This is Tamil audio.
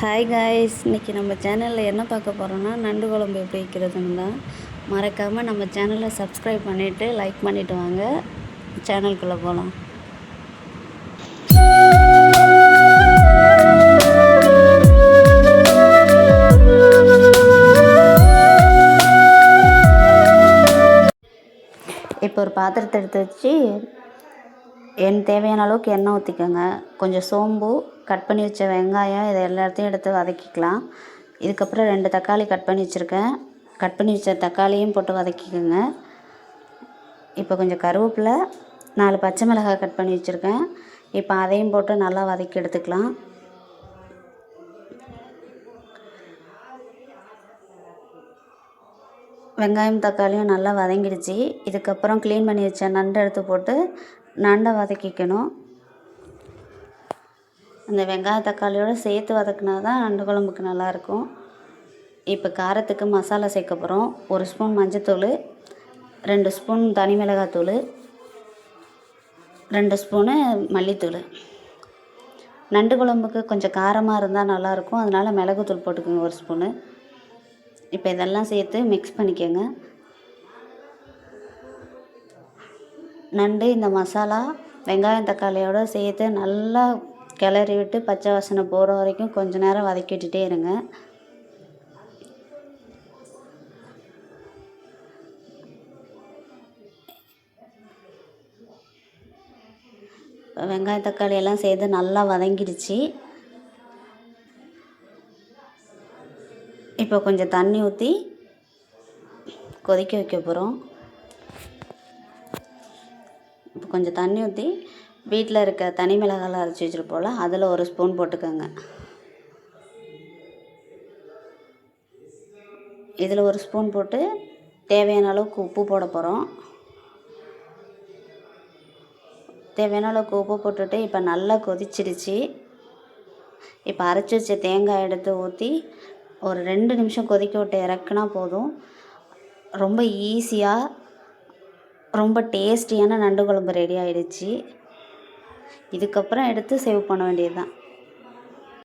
ஹாய் காய்ஸ் இன்றைக்கி நம்ம சேனலில் என்ன பார்க்க போகிறோன்னா நண்டு குழம்பு எப்படி வைக்கிறதுன்னு தான். மறக்காமல் நம்ம சேனலை சப்ஸ்கிரைப் பண்ணிவிட்டு லைக் பண்ணிவிட்டு வாங்க. சேனலுக்குள்ளே போகலாம் இப்போ ஒரு பாத்திரத்தை எடுத்து வச்சு என் தேவையான அளவுக்கு எண்ணெய் ஊற்றிக்கோங்க கொஞ்சம் சோம்பு கட் பண்ணி வச்ச வெங்காயம் இதை எல்லாத்தையும் எடுத்து வதக்கிக்கலாம். இதுக்கப்புறம் ரெண்டு தக்காளி கட் பண்ணி வச்சுருக்கேன். கட் பண்ணி வச்ச தக்காளியும் போட்டு வதக்கிக்கோங்க. இப்போ கொஞ்சம் கருவேப்பிலை நாலு பச்சை மிளகாய் கட் பண்ணி வச்சுருக்கேன். இப்போ அதையும் போட்டு நல்லா வதக்கி எடுத்துக்கலாம். வெங்காயம் தக்காளியும் நல்லா வதங்கிடுச்சு. இதுக்கப்புறம் க்ளீன் பண்ணி வச்ச நண்டை எடுத்து போட்டு நண்டை வதக்கிக்கணும். அந்த வெங்காய தக்காளியோடு சேர்த்து வதக்குனா தான் நண்டு குழம்புக்கு நல்லாயிருக்கும். இப்போ காரத்துக்கு மசாலா சேர்க்க போகிறோம். ஒரு ஸ்பூன் மஞ்சத்தூள் ரெண்டு ஸ்பூன் தனி மிளகாத்தூள் ரெண்டு ஸ்பூனு மல்லித்தூள். நண்டு குழம்புக்கு கொஞ்சம் காரமாக இருந்தால் நல்லாயிருக்கும். அதனால் மிளகுத்தூள் போட்டுக்கோங்க ஒரு ஸ்பூனு. இப்போ இதெல்லாம் சேர்த்து மிக்ஸ் பண்ணிக்கோங்க. நண்டு இந்த மசாலா வெங்காயம் தக்காளியோடு சேர்த்து நல்லா கிளறி விட்டு பச்சை வாசனை போகிற வரைக்கும் கொஞ்ச நேரம் வதக்கி விட்டுட்டே இருங்க. வெங்காயம் தக்காளி எல்லாம் சேர்த்து நல்லா வதங்கிடுச்சு. இப்போ கொஞ்சம் தண்ணி ஊற்றி கொதிக்க வைக்க போகிறோம் இப்போ கொஞ்சம் தண்ணி ஊற்றி வீட்டில் இருக்க தனி மிளகாலாம் அரைச்சி வச்சுருப்போம்ல அதில் ஒரு ஸ்பூன் போட்டுக்கோங்க. இதில் ஒரு ஸ்பூன் போட்டு தேவையான அளவுக்கு உப்பு போட போகிறோம் தேவையான அளவுக்கு உப்பு போட்டுட்டு இப்போ நல்லா கொதிச்சிடுச்சு இப்போ அரைச்சி வச்ச தேங்காய் எடுத்து ஊற்றி ஒரு ரெண்டு நிமிஷம் கொதிக்க விட்டு இறக்குனா போதும். ரொம்ப ஈஸியாக ரொம்ப டேஸ்டியான நண்டு குழம்பு ரெடி ஆகிடுச்சி இதுக்கப்புறம் எடுத்து சேவ் பண்ண வேண்டியது தான்